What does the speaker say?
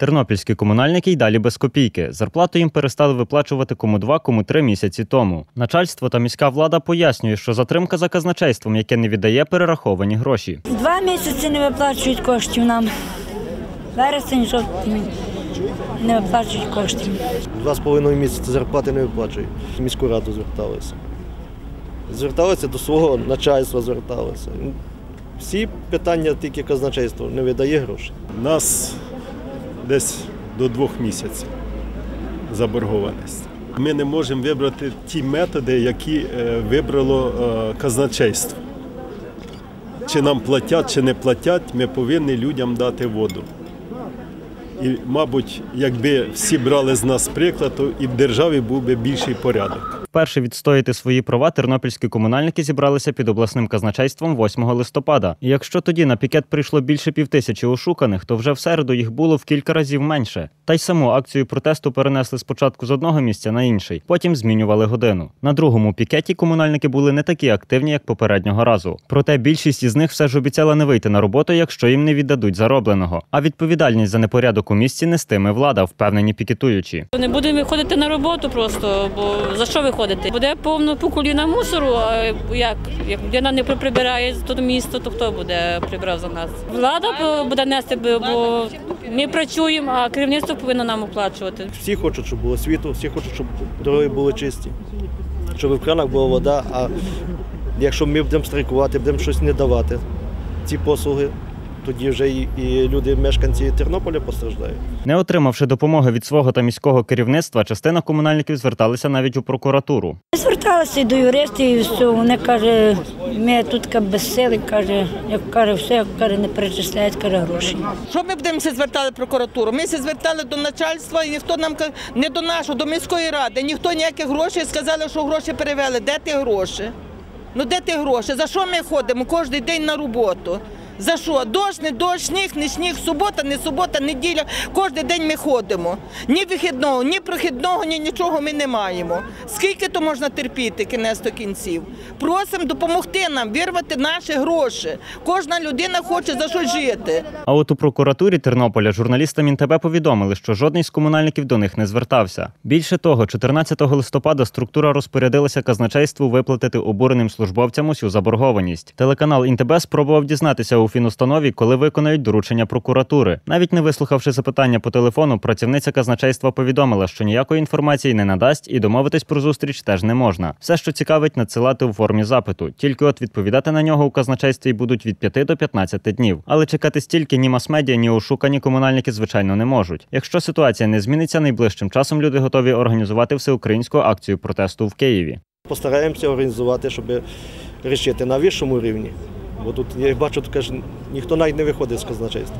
Тернопільські комунальники й далі без копійки. Зарплату їм перестали виплачувати кому два, кому три місяці тому. Начальство та міська влада пояснює, що затримка за казначейством, яке не віддає перераховані гроші. Два місяці не виплачують коштів нам. Вересень, жовтень не виплачують коштів. Два з половиною місяці зарплати не виплачують. В Міську раду зверталися. Зверталися до свого начальства, зверталися. Всі питання тільки казначейство не видає грошей. нас десь до двох місяців заборгованість. Ми не можемо вибрати ті методи, які е, вибрало е, казначейство. Чи нам платять, чи не платять, ми повинні людям дати воду. І, мабуть, якби всі брали з нас приклад, то і в державі був би більший порядок. Вперше відстояти свої права тернопільські комунальники зібралися під обласним казначейством 8 листопада. І якщо тоді на пікет прийшло більше півтисячі ошуканих, то вже в середу їх було в кілька разів менше. Та й саму акцію протесту перенесли спочатку з одного місця на інший, потім змінювали годину. На другому пікеті комунальники були не такі активні, як попереднього разу. Проте більшість із них все ж обіцяла не вийти на роботу, якщо їм не віддадуть заробленого. А відповідальність за непорядок у місті нестиме влада, впевнені пікетуючі. Не будемо виходити на роботу просто, бо за що виходити? Буде повно по коліна мусору. А як? Як людина не прибирає тут місто, то хто буде прибирав за нас? Влада буде нести, бо ми працюємо, а керівництво повинно нам оплачувати. Всі хочуть, щоб було світло, всі хочуть, щоб дороги були чисті, щоб в кранах була вода. А якщо ми будемо страйкувати, будемо щось не давати, ці послуги, тоді вже і, і люди, мешканці Тернополя постраждають. Не отримавши допомоги від свого та міського керівництва, частина комунальників зверталися навіть у прокуратуру. Зверталися і до юристів, і все. Вони каже, ми тут ка безсили, каже, як каже, все, як каже, не перечисляють каже, гроші. Що ми будемо звертали в прокуратуру? Ми се звертали до начальства, і ніхто нам не до нашого, до міської ради, ніхто ніяких грошей сказали, що гроші перевели. Де ті гроші? Ну де ті гроші? За що ми ходимо кожен день на роботу? За що? Дощ, не дощ, сніг, не сніг, субота, не субота, неділя. Кожен день ми ходимо. Ні вихідного, ні прохідного, ні нічого ми не маємо. Скільки то можна терпіти кінець до кінців? Просимо допомогти нам вирвати наші гроші. Кожна людина хоче за що жити. А от у прокуратурі Тернополя журналістам ІНТБ повідомили, що жодний з комунальників до них не звертався. Більше того, 14 листопада структура розпорядилася казначейству виплатити обуреним службовцям усю заборгованість. Телеканал ІНТБ спробував дізнатися у фінустанові, коли виконають доручення прокуратури. Навіть не вислухавши запитання по телефону, працівниця казначейства повідомила, що ніякої інформації не надасть і домовитись про зустріч теж не можна. Все, що цікавить, надсилати у формі запиту. Тільки от відповідати на нього у казначействі будуть від 5 до 15 днів. Але чекати стільки ні мас-медіа, ні ошукані комунальники, звичайно, не можуть. Якщо ситуація не зміниться, найближчим часом люди готові організувати всеукраїнську акцію протесту в Києві. Постараємося організувати, щоб рішити на вищому рівні. Бо тут я бачу, каже, ніхто навіть не виходить з казначейства.